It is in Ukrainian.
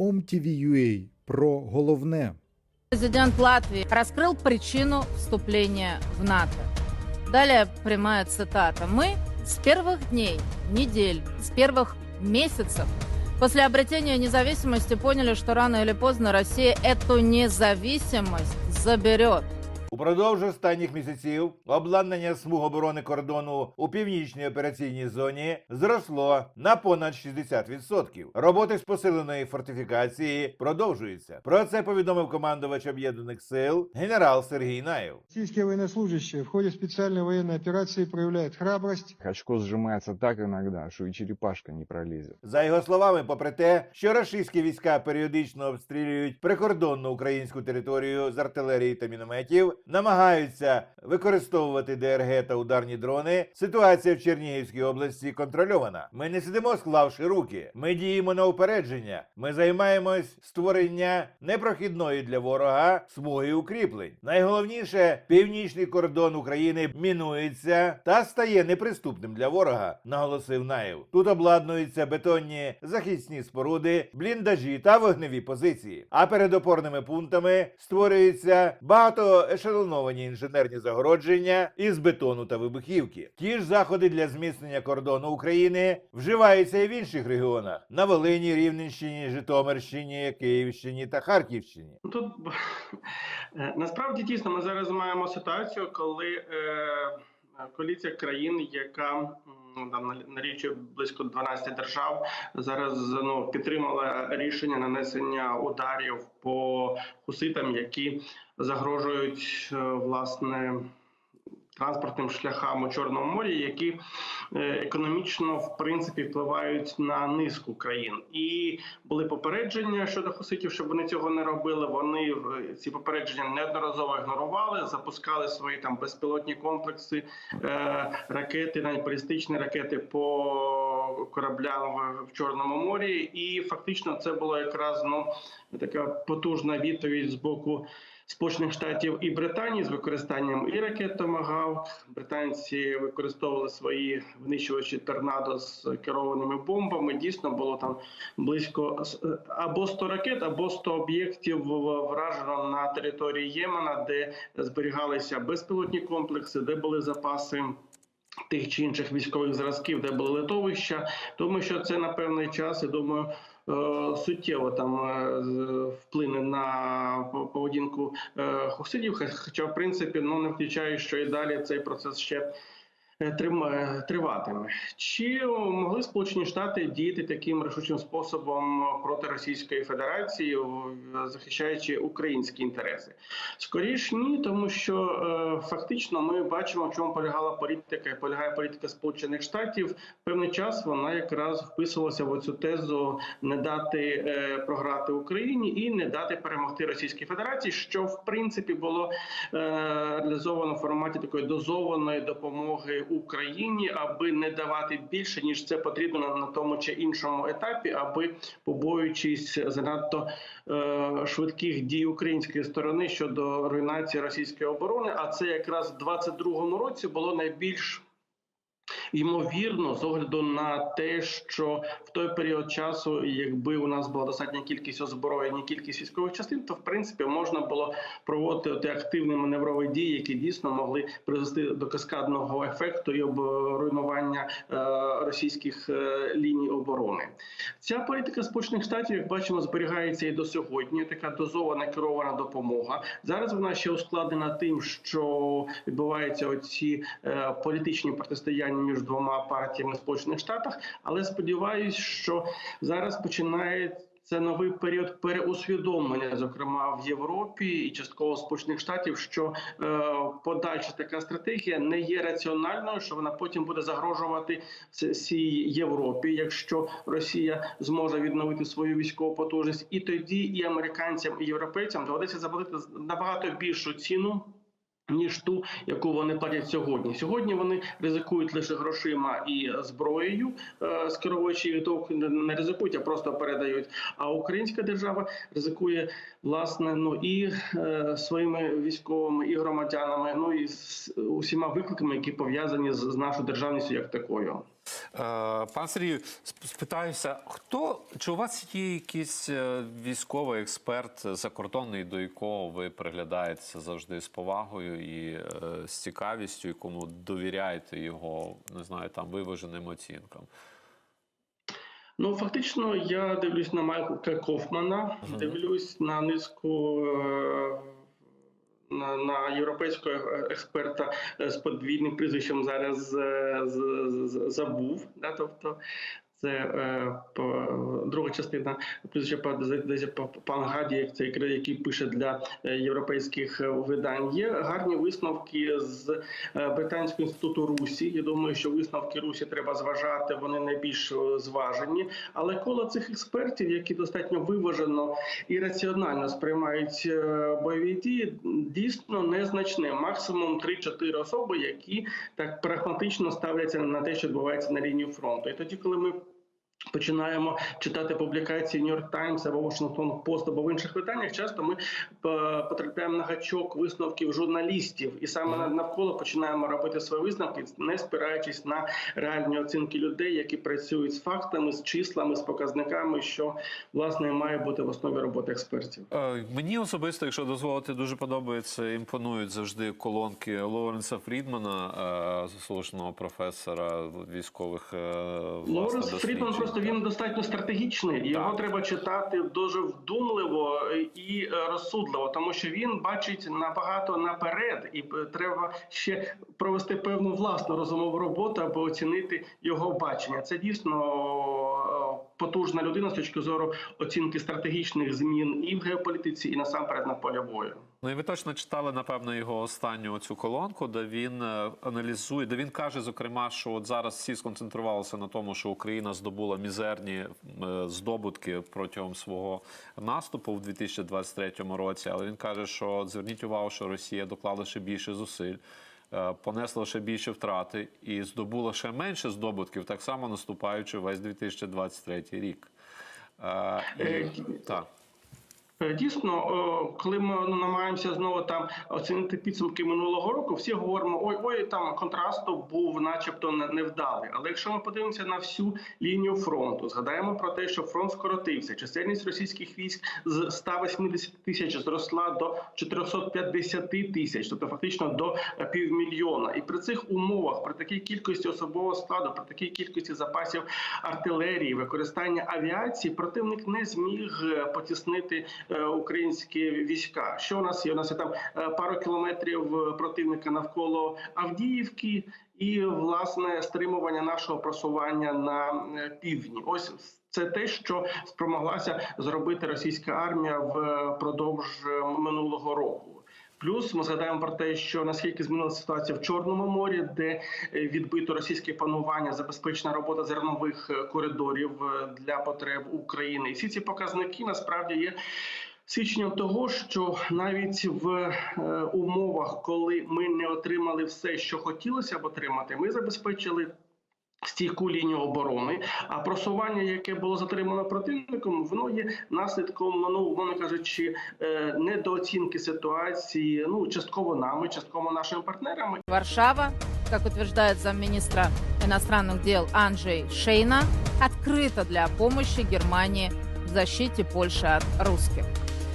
OMTV.ua про головне. Президент Латвии раскрыл причину вступления в НАТО. Далее прямая цитата. «Мы с первых дней, недель, с первых месяцев после обретения независимости поняли, что рано или поздно Россия эту независимость заберет». Упродовж останніх місяців обладнання смуг оборони кордону у північній операційній зоні зросло на понад 60%. Роботи з посиленої фортифікації продовжуються. Про це повідомив командувач об'єднаних сил генерал Сергій Наєв. Российские военнослужащие в ходе специальной военной операции проявляют храбрость, Очко сжимается так иногда, что и черепашка не пролезет. За його словами, попри те, що російські війська періодично обстрілюють прикордонну українську територію з артилерії та мінометів, намагаються використовувати ДРГ та ударні дрони. Ситуація в Чернігівській області контрольована. Ми не сидимо, склавши руки. Ми діємо на упередження. Ми займаємось створення непрохідної для ворога смуги укріплень. Найголовніше, північний кордон України мінується та стає неприступним для ворога, наголосив Наєв. Тут обладнуються бетонні захисні споруди, бліндажі та вогневі позиції. А перед опорними пунктами створюються багатоешелоновані інженерні загородження із бетону та вибухівки. Ті ж заходи для зміцнення кордону України вживаються і в інших регіонах: на Волині, Рівненщині, Житомирщині, Київщині та Харківщині. Тут е, насправді дійсно ми зараз маємо ситуацію, коли е, коаліція країн, яка там на налічує близько 12 держав, зараз ну підтримала рішення нанесення ударів по хуситам, які загрожують е, власне. Транспортним шляхам у Чорному морі, які е, економічно в принципі впливають на низку країн, і були попередження щодо хуситів, щоб вони цього не робили. Вони ці попередження неодноразово ігнорували, запускали свої там безпілотні комплекси, е, ракети, навіть балістичні ракети по кораблям в Чорному морі. І фактично це було якраз ну така потужна відповідь з боку. Сполучених Штатів і Британії з використанням і ракет «Томагавк». Британці використовували свої винищувачі торнадо з керованими бомбами. Дійсно було там близько е, або 100 ракет, або 100 об'єктів вражено на території Ємена, де зберігалися безпілотні комплекси, де були запаси. Тих чи інших військових зразків, де були литовища, думаю, що це на певний час. Я думаю, суттєво там е, вплине на поведінку е, хусидів. Хоча, в принципі, ну не включаю, що і далі цей процес ще е, е, триватиме. Чи могли Сполучені Штати діяти таким рішучим способом проти Російської Федерації, захищаючи українські інтереси? Скоріш ні, тому що е, фактично ми бачимо, в чому полягала політика, полягає політика Сполучених Штатів. Певний час вона якраз вписувалася в цю тезу не дати е, програти Україні і не дати перемогти Російській Федерації, що в принципі було е, реалізовано в форматі такої дозованої допомоги Україні, аби не давати більше ніж це потрібно на, тому чи іншому етапі, аби побоюючись занадто е, швидких дій української сторони щодо руйнації російської оборони. А це якраз в 22-му році було найбільш Ймовірно, з огляду на те, що в той період часу, якби у нас була достатня кількість озброєнь, кількість військових частин, то в принципі можна було проводити ті активні маневрові дії, які дійсно могли призвести до каскадного ефекту і руйнування е, російських е, ліній оборони. Ця політика Сполучених Штатів, як бачимо, зберігається і до сьогодні. Така дозована керована допомога. Зараз вона ще ускладнена тим, що відбуваються оці е, політичні протистояння між двома партіями Сполучених Штатах. Але сподіваюсь, що зараз починає. Це новий період переусвідомлення, зокрема в Європі і частково Сполучених Штатів, що е, подальша така стратегія не є раціональною, що вона потім буде загрожувати цій Європі, якщо Росія зможе відновити свою військову потужність, і тоді і американцям, і європейцям доведеться заплатити набагато більшу ціну. Ніж ту, яку вони платять сьогодні. Сьогодні вони ризикують лише грошима і зброєю, е, скеровуючи їх до не ризикують, а просто передають. А українська держава ризикує власне ну і е, своїми військовими і громадянами, ну і з усіма викликами, які пов'язані з нашою державністю як такою. Е, Пан Сергію, спитаюся, хто чи у вас є якийсь е, військовий експерт закордонний, до якого ви приглядаєтеся завжди з повагою і е, з цікавістю, якому довіряєте його, не знаю, там виваженим оцінкам? Ну, фактично, я дивлюсь на Майкла Кофмана, дивлюсь на низку. е, На, на європейського експерта е, з подвійним прізвищем зараз з, з- з- забув. Да? Тобто це е, по- друга частина прізвища па- здається, па- пан Гаді, як це який пише для е, європейських е, видань. Є гарні висновки з британського інституту Русі. Я думаю, що висновки Русі треба зважати. Вони найбільш зважені. Але коло цих експертів, які достатньо виважено і раціонально сприймають бойові дії, дійсно незначне. Максимум 3-4 особи, які так прагматично ставляться на те, що відбувається на лінії фронту. І тоді, коли ми Починаємо читати публікації New York Times або Washington Post або в інших виданнях. Часто ми е, потрапляємо на гачок висновків журналістів, і саме нав- навколо починаємо робити свої висновки, не спираючись на реальні оцінки людей, які працюють з фактами, з числами, з показниками, що власне має бути в основі роботи експертів. Е, Мені особисто, якщо дозволити, дуже подобається, імпонують завжди колонки Лоуренса Фрідмана, е, заслуженого професора військових власне, Лоренс Фрідман. Просто він достатньо стратегічний. Його треба читати дуже вдумливо і е, розсудливо, тому що він бачить набагато наперед, і е, треба ще провести певну власну розумову роботу, аби оцінити його бачення. Це дійсно потужна людина з точки зору оцінки стратегічних змін і в геополітиці, і насамперед на полі бою. Ну і ви точно читали, напевно, його останню цю колонку, де він е, аналізує, де він каже, зокрема, що от зараз всі сконцентрувалися на тому, що Україна здобула мізерні е, здобутки протягом свого наступу в 2023 році. Але він каже, що зверніть увагу, що Росія доклала ще більше зусиль. Е, Понесла ще більше втрати і здобула ще менше здобутків, так само наступаючи весь 2023 рік. Е, Е, і, так. Е, Дійсно, е, коли ми ну, намагаємося знову там оцінити підсумки минулого року, всі говоримо: ой, ой, там контрасту був, начебто, не- невдалий. Але якщо ми подивимося на всю лінію фронту, згадаємо про те, що фронт скоротився, чисельність російських військ з 180 тисяч зросла до 450 тисяч, тобто фактично до е, півмільйона. І при цих умовах, при такій кількості особового складу, при такій кількості запасів артилерії, використання авіації, противник не зміг потіснити українські війська. Що у нас є? У нас є там е, пару кілометрів е, противника навколо Авдіївки, і власне стримування нашого просування на е, півдні. Ось це те, що спромоглася зробити російська армія впродовж е, минулого року. Плюс ми згадаємо про те, що наскільки змінилася ситуація в Чорному морі, де е, відбито російське панування, забезпечена робота зернових е, коридорів е, для потреб України. І всі ці показники насправді є. Свідченням того, що навіть в умовах, коли ми не отримали все, що хотілося б отримати, ми забезпечили стійку лінію оборони. А просування, яке було затримано противником, воно є наслідком, ну умовно кажучи, е, недооцінки ситуації. Ну частково нами, частково нашими партнерами. Варшава, как утверждает замминистра иностранных дел Анджей Шейна, открыта для помощи Германии в защите Польши от русских.